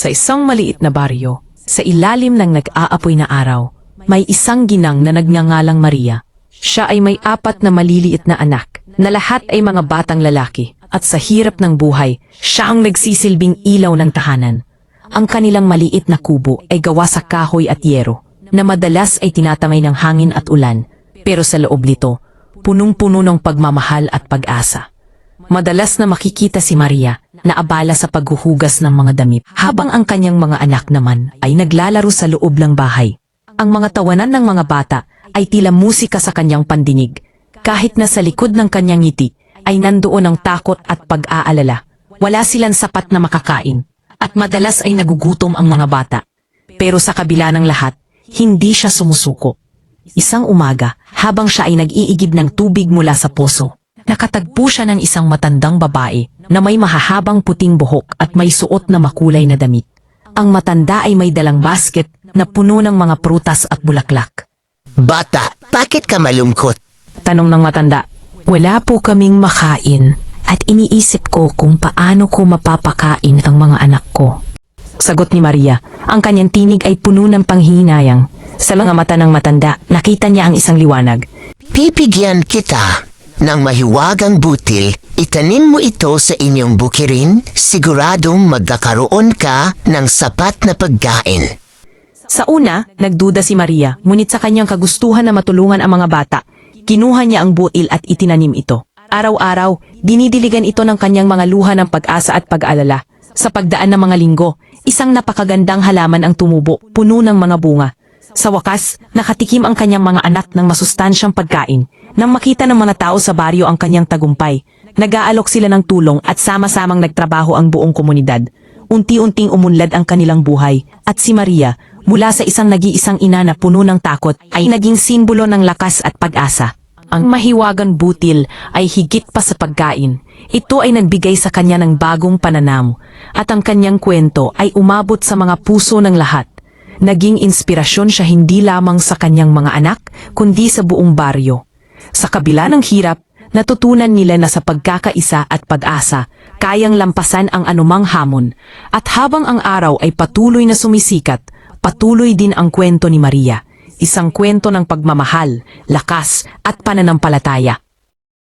Sa isang maliit na baryo, sa ilalim ng nag-aapoy na araw, may isang ginang na nagngangalang Maria. Siya ay may apat na maliliit na anak, na lahat ay mga batang lalaki, at sa hirap ng buhay, siya ang nagsisilbing ilaw ng tahanan. Ang kanilang maliit na kubo ay gawa sa kahoy at yero, na madalas ay tinatamay ng hangin at ulan, pero sa loob nito, punong-puno ng pagmamahal at pag-asa. Madalas na makikita si Maria na abala sa paghuhugas ng mga damit habang ang kanyang mga anak naman ay naglalaro sa loob ng bahay. Ang mga tawanan ng mga bata ay tila musika sa kanyang pandinig. Kahit na sa likod ng kanyang ngiti ay nandoon ang takot at pag-aalala. Wala silang sapat na makakain at madalas ay nagugutom ang mga bata. Pero sa kabila ng lahat, hindi siya sumusuko. Isang umaga, habang siya ay nag-iigib ng tubig mula sa poso, nakatagpo siya ng isang matandang babae na may mahahabang puting buhok at may suot na makulay na damit. Ang matanda ay may dalang basket na puno ng mga prutas at bulaklak. Bata, bakit ka malungkot? Tanong ng matanda, wala po kaming makain at iniisip ko kung paano ko mapapakain ang mga anak ko. Sagot ni Maria, ang kanyang tinig ay puno ng panghihinayang. Sa mga mata ng matanda, nakita niya ang isang liwanag. Pipigyan kita ng mahiwagang butil. Itanim mo ito sa inyong bukirin. Siguradong magkakaroon ka ng sapat na pagkain. Sa una, nagduda si Maria, ngunit sa kanyang kagustuhan na matulungan ang mga bata, kinuha niya ang butil at itinanim ito. Araw-araw, dinidiligan ito ng kanyang mga luha ng pag-asa at pag-alala. Sa pagdaan ng mga linggo, isang napakagandang halaman ang tumubo, puno ng mga bunga. Sa wakas, nakatikim ang kanyang mga anak ng masustansyang pagkain. Nang makita ng mga tao sa baryo ang kanyang tagumpay, nag-aalok sila ng tulong at sama-samang nagtrabaho ang buong komunidad. Unti-unting umunlad ang kanilang buhay at si Maria, mula sa isang nag-iisang ina na puno ng takot, ay naging simbolo ng lakas at pag-asa. Ang mahiwagan butil ay higit pa sa pagkain. Ito ay nagbigay sa kanya ng bagong pananaw at ang kanyang kwento ay umabot sa mga puso ng lahat. Naging inspirasyon siya hindi lamang sa kanyang mga anak, kundi sa buong baryo. Sa kabila ng hirap, natutunan nila na sa pagkakaisa at pag-asa, kayang lampasan ang anumang hamon. At habang ang araw ay patuloy na sumisikat, patuloy din ang kwento ni Maria. Isang kwento ng pagmamahal, lakas at pananampalataya.